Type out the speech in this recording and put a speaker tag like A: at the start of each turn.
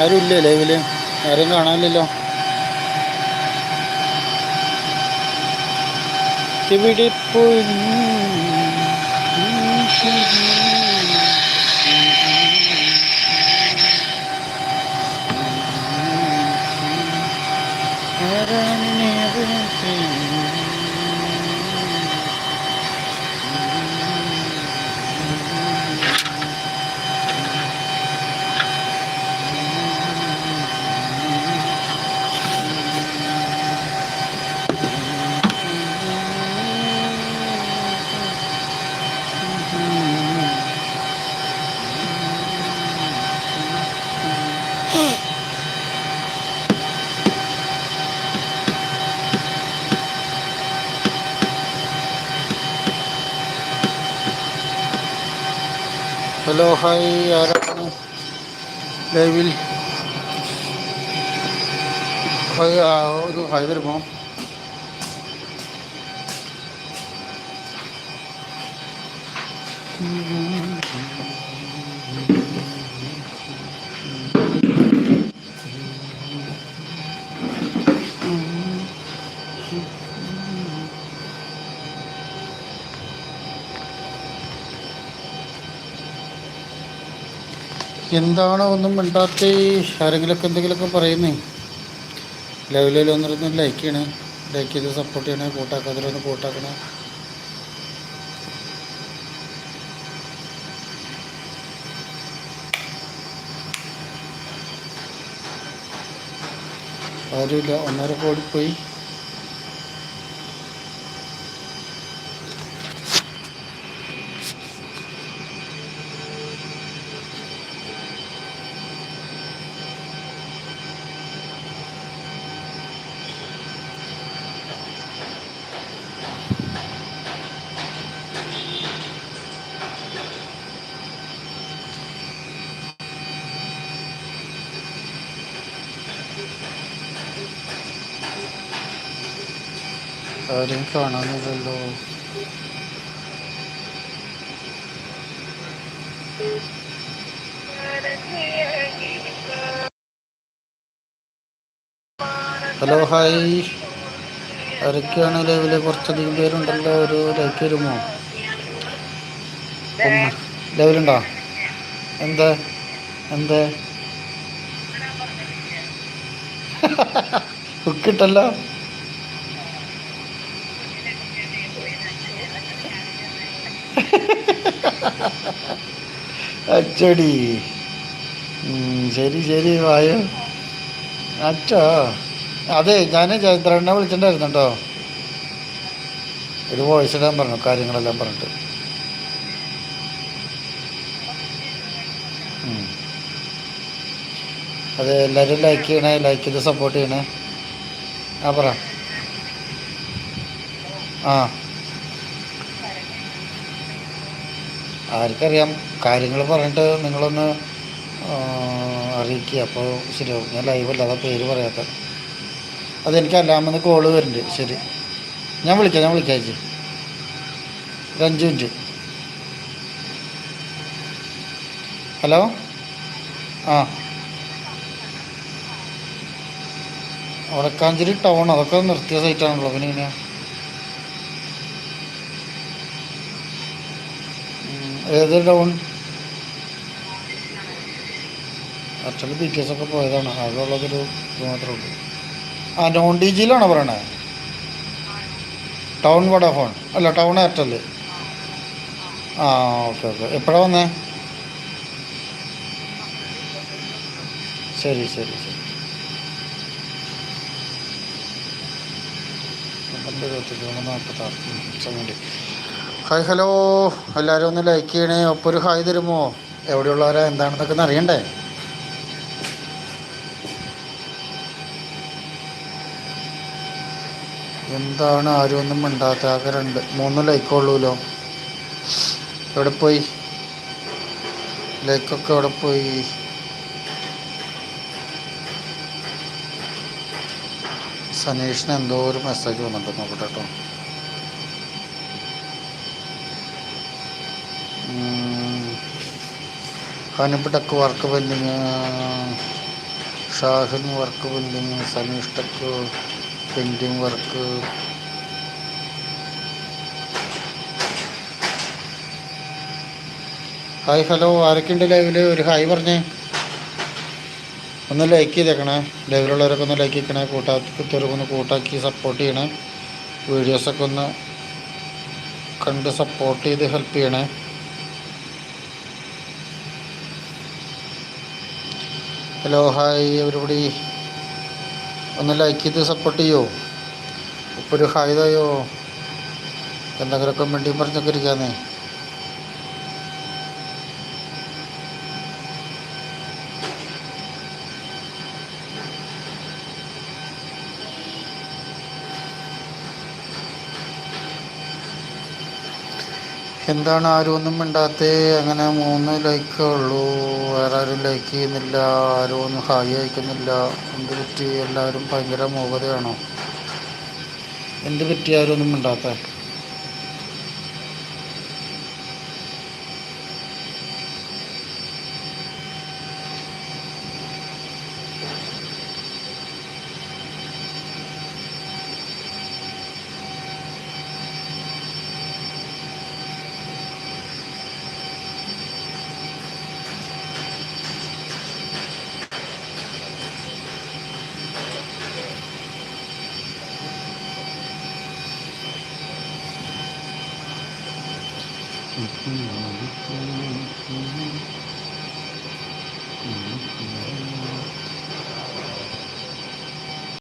A: ആരുമില്ല ലൈവിൽ? ആരെയും കാണാനില്ലല്ലോ. ഇവിടെ പോയി ഹലോ ഹായ് ആരാണ് ലൈവിൽ ഹായ് ആ, ഒരു ഹായ് തരുമോ എന്താണ് ഒന്നും മിണ്ടാത്ത ആരെങ്കിലുമൊക്കെ എന്തെങ്കിലുമൊക്കെ പറയുന്നേ. ലൈവിലും ഒന്നിരുന്ന് ലൈക്ക് ചെയ്യണേ ലൈക്ക് ചെയ്ത് സപ്പോർട്ട് ചെയ്യണേ കൂട്ടാക്കാതിലൊന്ന് കൂട്ടാക്കണേ. ആരുമില്ല ഒന്നര കോടി പോയി. ആരെയും കാണാനില്ലല്ലോ. Hello hi. ആരൊക്കെയാണ് ലൈവിൽ? കുറച്ചധികം പേരുണ്ടല്ലോ. ഒരു ലൈക്ക് വരുമോ ലൈവിലുണ്ടോ? എന്താ? എന്താ? ഹുക്കിട്ടല്ലോ അച്ചടി. ശരി ശരി വായു. അച്ചോ. അതെ ഞാൻ ചൈത്രണ്ണെ വിളിച്ചിട്ടുണ്ടായിരുന്നു കേട്ടോ ഒരു വോയിസ് ഇടാൻ പറഞ്ഞു കാര്യങ്ങളെല്ലാം പറഞ്ഞിട്ട്. അതെ എല്ലാവരും ലൈക്ക് ചെയ്യണേ ലൈക്ക് ചെയ്ത് സപ്പോർട്ട് ചെയ്യണേ. ആ പറ. ആ. ആർക്കറിയാം. കാര്യങ്ങൾ പറഞ്ഞിട്ട് നിങ്ങളൊന്ന് അറിയിക്കുക അപ്പോൾ ശരിയാവും ഞാൻ ലൈവല്ല അതാ പേര് പറയാത്ത. അതെനിക്ക് അല്ലാമെന്ന് കോൾ വരുന്നുണ്ട് ശരി. ഞാൻ വിളിക്കാം ഞാൻ വിളിക്കാം ചേച്ചി. ഒരു അഞ്ച് മിനിറ്റ്. ഹലോ? ആ. വടക്കാഞ്ചേരി ടൗൺ അതൊക്കെ നിർത്തിയ സൈറ്റാണല്ലോ. പിന്നെ ഇങ്ങനെ ഏത് town? Actually B T S ഒക്കെ പോയതാണ്. അതുള്ളതൊരു ഇത് മാത്രമേ ഉള്ളൂ. ആ നോൺ ഡി ജിയിലാണോ പറയണേ? ടൗൺ വടഫോൺ അല്ല ടൗൺ എയർടെൽ. ആ ഓക്കെ ഓക്കെ. എപ്പോഴാണ് വന്നേ? ശരി ശരി ശരി. പന്ത്രണ്ട് ഇരുപത്തഞ്ച് മൂന്ന് നാൽപ്പത്താറ് സെവന്റി ഹായ് ഹലോ. എല്ലാവരും ഒന്ന് ലൈക്ക് ചെയ്യണേ. ഒപ്പം ഒരു ഹായ് തരുമോ? എവിടെയുള്ളവരാ? എന്താണെന്നൊക്കെ ഒന്ന് അറിയണ്ടേ? എന്താണ്? ആരും ഒന്നും മിണ്ടാത്ത ആകെ രണ്ട് മൂന്ന് ലൈക്കുള്ളൂല്ലോ എവിടെ പോയി? ലൈക്കൊക്കെ എവിടെ പോയി? സനീഷിന് എന്തോ ഒരു മെസ്സേജ് വന്നിട്ട് നോക്കട്ടെ കേട്ടോ Hanib work pending Shahin work pending സനീഷ്ടക്ക് pending work. Hi hello. ആരൊക്കെയുണ്ട് ലൈവിൽ ഒരു ഹായ് പറഞ്ഞേ. ഒന്ന് ലൈക്ക് ചെയ്തേക്കണേ. ലൈവിലുള്ളവരൊക്കെ ഒന്ന് ലൈക്ക് ചെയ്യണേ. കൂട്ടാത്തവരൊക്കെ ഒന്ന് കൂട്ടാക്കി സപ്പോർട്ട് ചെയ്യണേ. വീഡിയോസൊക്കെ ഒന്ന് കണ്ട് സപ്പോർട്ട് ചെയ്ത് ഹെൽപ്പ് ചെയ്യണേ. Hello hi. എവരിബഡി ഒന്ന് ലൈക്ക് ചെയ്ത് സപ്പോർട്ട് ചെയ്യോ? ഇപ്പോൾ ഒരു ഹായ് തായോ? എന്തെങ്കിലുമൊക്കെ വേണ്ടി പറഞ്ഞൊക്കെ ഇരിക്കാന്നേ. എന്താണ് ആരും ഒന്നും മിണ്ടാത്തേ? അങ്ങനെ മൂന്ന് ലൈക്കേ ഉള്ളൂ. വേറെ ആരും ലൈക്ക് ചെയ്യുന്നില്ല. ആരും ഒന്നും ഹായ് അയക്കുന്നില്ല. എന്ത് പറ്റി? എല്ലാവരും ഭയങ്കര മൂകതയാണോ? എന്ത് പറ്റി? ആരും ഒന്നും മിണ്ടാത്ത? Mm-hmm.